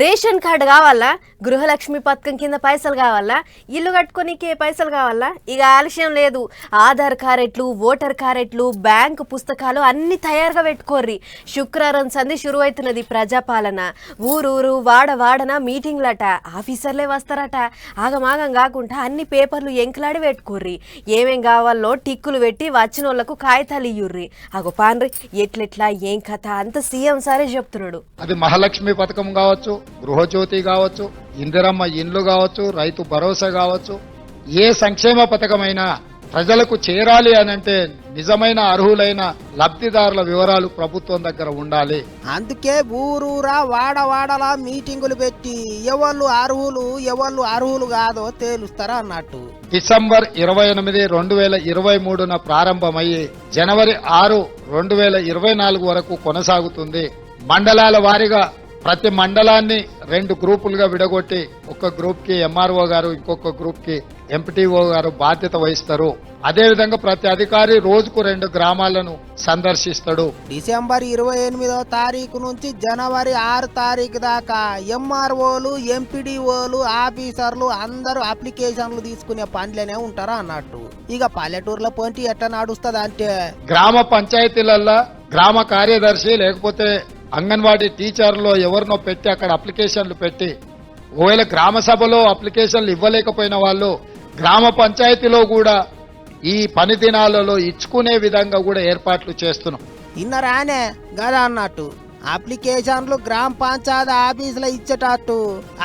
Ration card కావాలా? గృహలక్ష్మి పథకం కింద పైసలు కావాలా? ఇల్లు కట్టుకోనికే పైసలు కావాలా? ఇక ఆలస్యం లేదు. ఆధార్ కారెట్లు ఓటర్ కారెట్లు బ్యాంకు పుస్తకాలు అన్ని తయారుగా పెట్టుకోర్రి. శుక్రవారం సంధి షురు అవుతున్నది ప్రజాపాలన. ఊరూరు వాడ వాడన మీటింగ్లట. ఆఫీసర్లే వస్తారట. ఆగమాగం కాకుండా అన్ని పేపర్లు ఎంకలాడి పెట్టుకోర్రి. ఏమేం కావాలో టిక్కులు పెట్టి వచ్చిన వాళ్ళకు కాగితాలు ఇయ్యుర్రి. అగో పాన్రి ఎట్లెట్లా ఏం కథ? అంత సీఎం సారే చెప్తున్నాడు. అది మహాలక్ష్మి పథకం కావచ్చు గృహజ్యోతి కావచ్చు ఇందిరమ్మ ఇండ్లు కావచ్చు రైతు భరోసా కావచ్చు ఏ సంక్షేమ పథకమైనా ప్రజలకు చేరాలి అని అంటే నిజమైన అర్హులైన లబ్ధిదారుల వివరాలు ప్రభుత్వం దగ్గర ఉండాలి. అందుకే ఊరూరా వాడ వాడలా మీటింగులు పెట్టి ఎవళ్ళు అర్హులు ఎవళ్ళు అర్హులు కాదో తేలుస్తారా అన్నట్టు. డిసెంబర్ ఇరవై ఎనిమిది రెండు వేల ఇరవై మూడున ప్రారంభమయ్యి జనవరి ఆరు రెండు వేల ఇరవై నాలుగు వరకు కొనసాగుతుంది. మండలాల వారీగా ప్రతి మండలాన్ని రెండు గ్రూపులుగా విడగొట్టి ఒక గ్రూప్కి ఎంఆర్ఓ గారు ఇంకొక గ్రూప్కి ఎంపీటీఓ గారు బాధ్యత వహిస్తారు. అదేవిధంగా ప్రతి అధికారి రోజుకు రెండు గ్రామాలను సందర్శిస్తాడు. డిసెంబర్ ఇరవై ఎనిమిదో తారీఖు నుంచి జనవరి ఆరు తారీఖు దాకా ఎంఆర్ఓలు ఎంపీడీఓలు ఆఫీసర్లు అందరూ అప్లికేషన్లు తీసుకునే పనిలోనే ఉంటారా అన్నట్టు. ఇక పల్లెటూర్ల పొంటి ఎట్లా నడుస్తుంది అంటే గ్రామ పంచాయతీలల్లో గ్రామ కార్యదర్శి లేకపోతే అంగన్వాడీ టీచర్లో ఎవరినో పెట్టి అక్కడ అప్లికేషన్లు పెట్టి ఒకవేళ గ్రామ సభలో అప్లికేషన్లు ఇవ్వలేకపోయిన వాళ్ళు గ్రామ పంచాయతీలో కూడా ఈ పని దినాలలో ఇచ్చుకునే విధంగా కూడా ఏర్పాట్లు చేస్తున్నాం. ఇన్నరానే గదా అన్నట్టు. అప్లికేషన్లు గ్రామ పంచాయతీ ఆఫీసులో ఇచ్చేటట్టు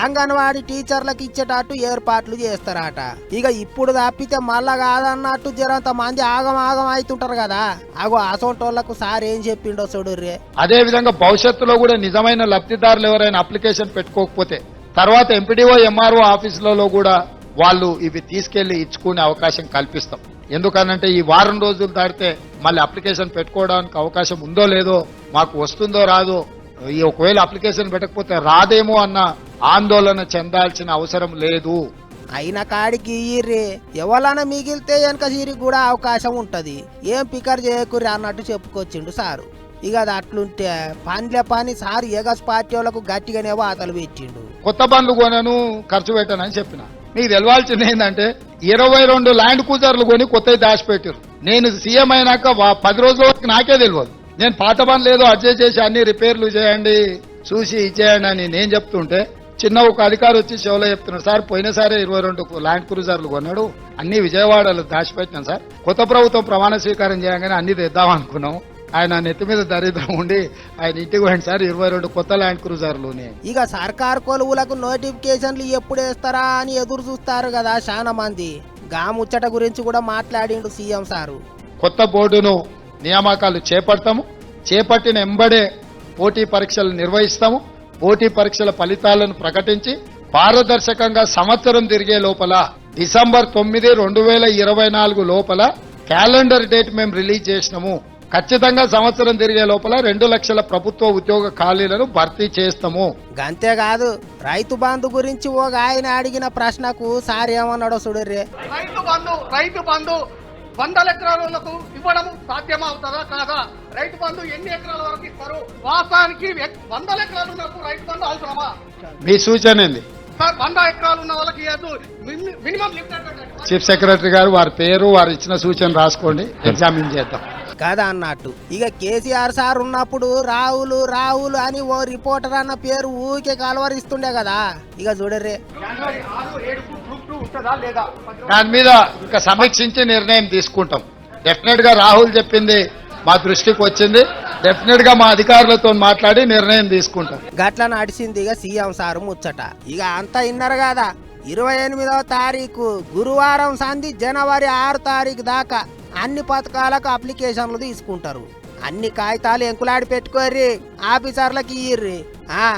అంగన్వాడీ టీచర్లకు ఇచ్చేటట్టు ఏర్పాట్లు చేస్తారట. ఇక ఇప్పుడు తప్పితే మళ్ళా కాదన్నట్టు జరంత మంది ఆగం ఆగం అవుతుంటారు కదా. అగో అసోంటోళ్ళకు సార్ ఏం చెప్పిండో చూడుర్రే. అదే విధంగా భవిష్యత్తులో కూడా నిజమైన లబ్ధిదారులు ఎవరైనా అప్లికేషన్ పెట్టుకోకపోతే తర్వాత ఎంపీడీఓ ఎంఆర్ఓ ఆఫీసులలో కూడా వాళ్ళు ఇవి తీసుకెళ్ళి ఇచ్చుకునే అవకాశం కల్పిస్తాం. ఎందుకనంటే ఈ వారం రోజులు దాటితే మళ్ళీ అప్లికేషన్ పెట్టుకోవడానికి అవకాశం ఉందో లేదో మాకు వస్తుందో రాదో ఈ ఒకవేళ అప్లికేషన్ పెట్టకపోతే రాదేమో అన్న ఆందోళన చెందాల్సిన అవసరం లేదు. అయిన కాడికి ఇయ్యిర్రి ఎవరైనా మిగిలితే వెనక సిరికి కూడా అవకాశం ఉంటది. ఏం పికర్ చేయకుర్రి అన్నట్టు చెప్పుకొచ్చిండు సారు. ఇక అది అట్లుంటే పనిలే పని సార్ ఎగస్ పార్టీ వాళ్ళకు గట్టిగానే వాతలు పెట్టిండు. కొత్త బండ్లు కొనను ఖర్చు పెట్టనని చెప్పిన. మీకు తెలవాల్సింది ఏంటంటే ఇరవై రెండు ల్యాండ్ కూజర్లు కొని కొత్తవి దాచిపెట్టారు నేను సీఎం అయినాక పది రోజుల వరకు నాకే తెలియదు నేను పాత బండ్లు ఏదో అడ్జస్ట్ చేసి అన్ని రిపేర్లు చేయండి చూసి ఇచ్చేయండి అని నేను చెప్తుంటే చిన్న ఒక అధికారి వచ్చి చెవులో చెప్తున్నాడు సార్ పోయినసారి ఇరవై రెండు ల్యాండ్ క్రూజర్లు కొన్నాడు అన్ని విజయవాడలో దాచిపెట్టినాం సార్. కొత్త ప్రభుత్వం ప్రమాణ స్వీకారం చేయగానే అన్ని తెద్దాం అనుకున్నాం. ఆయన నెత్తి మీద దరిద్రం ఉండి ఆయన ఇంటికి పోయింది సార్ ఇరవై రెండు కొత్త ల్యాండ్ క్రూజర్లునే ఇక సర్కార్ కొలువులకు నోటిఫికేషన్లు ఎప్పుడు వేస్తారా అని ఎదురు చూస్తారు కదా చాలా మంది గా ముచ్చట గురించి కూడా మాట్లాడిండు సీఎం సారు. కొత్త బోర్డును నియామకాలు చేపడతాము. చేపట్టిన ఎంబడే పోటీ పరీక్షలు నిర్వహిస్తాము. పోటీ పరీక్షల ఫలితాలను ప్రకటించి పారదర్శకంగా సంవత్సరం తిరిగే లోపల డిసెంబర్ తొమ్మిది రెండు వేల ఇరవై నాలుగు లోపల క్యాలెండర్ డేట్ మేము రిలీజ్ చేసినాము. ఖచ్చితంగా సంవత్సరం తిరిగే లోపల రెండు లక్షల ప్రభుత్వ ఉద్యోగ ఖాళీలను భర్తీ చేస్తాము. గంతేకాదు రైతు బంధు గురించి ఒక ఆయన అడిగిన ప్రశ్నకు సార్ ఏమన్నాడో చూడర్రే. రైతు బంధు రైతు బంధు వందల ఎకరాలకు ఇవ్వడం సాధ్యమవుతుందా కాదా? రైతు బంధు ఎన్ని ఎకరాల వరకు ఇస్తారు? వాస్తవానికి ఎక్- వందల ఎకరాలు ఉన్నప్పుడు రైతు బంధు అవసరమా? మీ సూచన ఏంది? సార్ వంద ఎకరాలు ఉన్న వాళ్ళకి ఇవ్వద్దు మినిమం. చీఫ్ సెక్రటరీ గారు వారి పేరు వారు ఇచ్చిన సూచన రాసుకోండి. ఎగ్జామిన్ చేద్దాం. కదా అన్నట్టు? ఇక కేసీఆర్ సార్ ఉన్నప్పుడు రాహుల్ రాహుల్ అని ఓ రిపోర్టర్ అన్న పేరు ఊకే కలవరిస్తుండే కదా. ఇక చూడర్రే. జనవరి ఆరు ఏడుకు దాని మీద ఇంకా సమీక్షించి నిర్ణయం తీసుకుంటాం. డెఫినెట్గా రాహుల్ చెప్పింది మా దృష్టికి వచ్చింది. డెఫినెట్గా మా అధికారులతో మాట్లాడి నిర్ణయం తీసుకుంటాం. గట్ల నడిచింది ఇక సీఎం సార్ ముచ్చట. ఇక అంతా ఇన్నారు కదా? ఇరవై ఎనిమిదవ తారీఖు గురువారం సంధి జనవరి ఆరు తారీఖు దాకా అన్ని పథకాలకు అప్లికేషన్లు తీసుకుంటారు. అన్ని కాగితాలు ఎంకులాడి పెట్టుకోర్రి ఆఫీసర్లకు ఇయ్యిర్రి. ఆ?